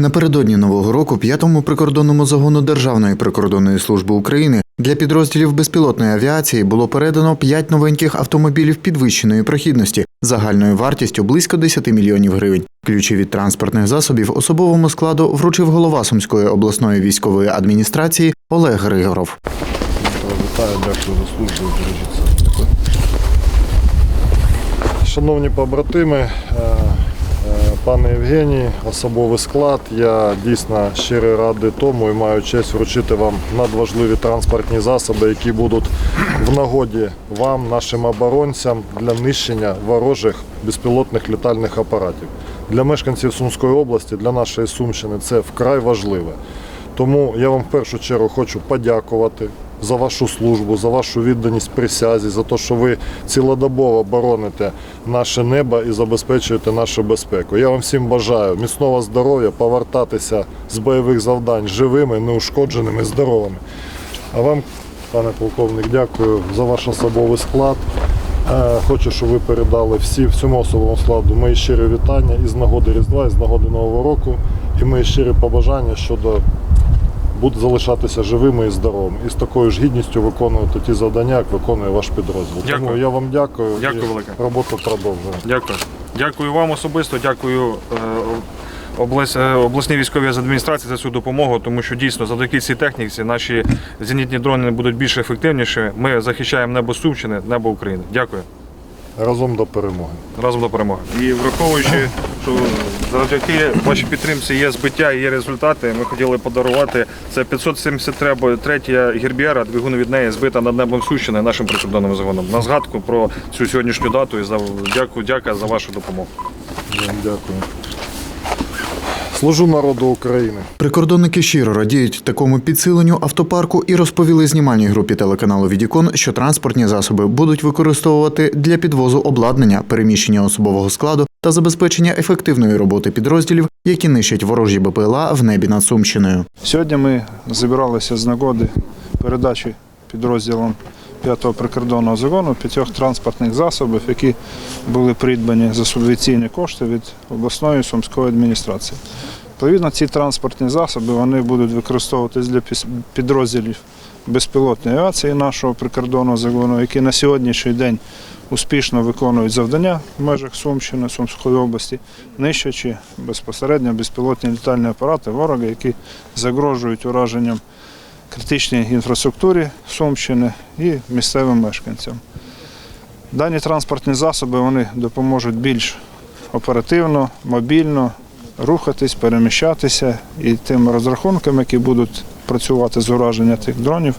Напередодні нового року п'ятому прикордонному загону Державної прикордонної служби України для підрозділів безпілотної авіації було передано 5 новеньких автомобілів підвищеної прохідності загальною вартістю близько 10 мільйонів гривень. Ключі від транспортних засобів особовому складу вручив голова Сумської обласної військової адміністрації Олег Григоров. Шановні побратими, е, пане Євгеній, особовий склад, я дійсно щиро радий тому і маю честь вручити вам надважливі транспортні засоби, які будуть в нагоді вам, нашим оборонцям, для нищення ворожих безпілотних літальних апаратів. Для мешканців Сумської області, для нашої Сумщини це вкрай важливе. Тому я вам в першу чергу хочу подякувати за вашу службу, за вашу відданість присязі, за те, що ви цілодобово бороните наше небо і забезпечуєте нашу безпеку. Я вам всім бажаю міцного здоров'я, повертатися з бойових завдань живими, неушкодженими, здоровими. А вам, пане полковник, дякую за ваш особовий склад. Е, Хочу, щоб ви передали всі, всьому особовому складу мої щирі вітання із нагоди Різдва, із нагоди Нового року і мої щирі побажання щодо бути залишатися живими і здоровими. І з такою ж гідністю виконувати ті завдання, як виконує ваш підрозділ. Дякую. Тому я вам дякую. Дякую і велике. Роботу продовжуємо. Дякую. Дякую вам особисто, дякую е, е, обласній військовій адміністрації за цю допомогу, тому що дійсно завдяки цій техніці наші зенітні дрони будуть більш ефективніші. Ми захищаємо небо Сумщини, небо України. Дякую. Разом до перемоги. Разом до перемоги. І враховуючи, що завдяки вашій підтримці є збиття і є результати, ми хотіли подарувати це 573 гірбіера, двигун від неї збита над небом Сущини нашим прикордонним загоном. На згадку про цю сьогоднішню дату і за дякую, дяка за вашу допомогу. Дякую. Служу народу України. Прикордонники щиро радіють такому підсиленню автопарку і розповіли знімальній групі телеканалу Відікон, що транспортні засоби будуть використовувати для підвозу обладнання, переміщення особового складу та забезпечення ефективної роботи підрозділів, які нищать ворожі БПЛА в небі над Сумщиною. Сьогодні ми зібралися з нагоди передачі підрозділом 5-го прикордонного загону п'ятьох транспортних засобів, які були придбані за субвенційні кошти від обласної сумської адміністрації. Відповідно, ці транспортні засоби вони будуть використовуватись для підрозділів безпілотної авіації нашого прикордонного загону, які на сьогоднішній день успішно виконують завдання в межах Сумщини, Сумської області, нищачи безпосередньо безпілотні літальні апарати ворога, які загрожують ураженням критичній інфраструктурі Сумщини і місцевим мешканцям. Дані транспортні засоби вони допоможуть більш оперативно, мобільно рухатись, переміщатися і тим розрахункам, які будуть працювати з ураження цих дронів,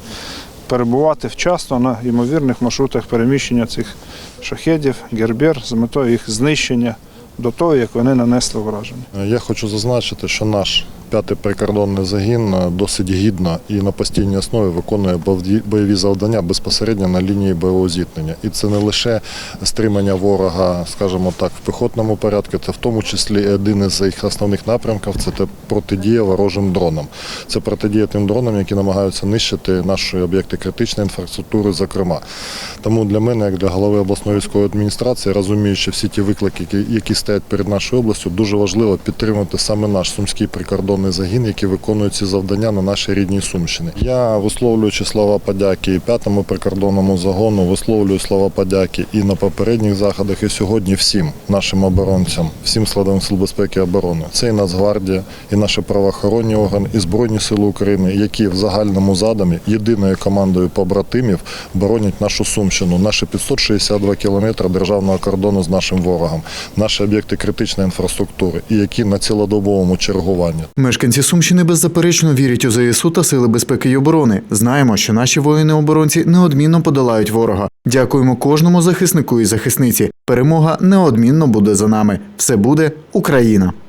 перебувати вчасно на ймовірних маршрутах переміщення цих шахедів, гербер з метою їх знищення до того, як вони нанесли ураження. Я хочу зазначити, що наш п'ятий прикордонний загін досить гідно і на постійній основі виконує бойові- завдання безпосередньо на лінії бойового зіткнення. І це не лише стримання ворога, скажімо так, в піхотному порядку, це в тому числі один із їх основних напрямків це протидія ворожим дронам. Це протидія тим дронам, які намагаються нищити наші об'єкти критичної інфраструктури, зокрема. Тому для мене, як для голови обласної військової адміністрації, розуміючи всі ті виклики, які- стоять перед нашою областю, дуже важливо підтримувати саме наш сумський прикордонний загін, який виконує ці завдання на нашій рідній Сумщині. Я висловлюючи слова подяки і п'ятому прикордонному загону, висловлюю слова подяки і на попередніх заходах, і сьогодні всім нашим оборонцям, всім складовим сил безпеки і оборони. Це і Нацгвардія, і наші правоохоронні органи, і Збройні Сили України, які в загальному задумі єдиною командою побратимів боронять нашу Сумщину, наші 562 кілометри державного кордону з нашим ворогом, наші об'єкти критичної інфраструктури, і які на цілодобовому чергуванні. Мешканці Сумщини беззаперечно вірять у ЗСУ та сили безпеки й оборони. Знаємо, що наші воїни-оборонці неодмінно подолають ворога. Дякуємо кожному захиснику і захисниці. Перемога неодмінно буде за нами. Все буде Україна.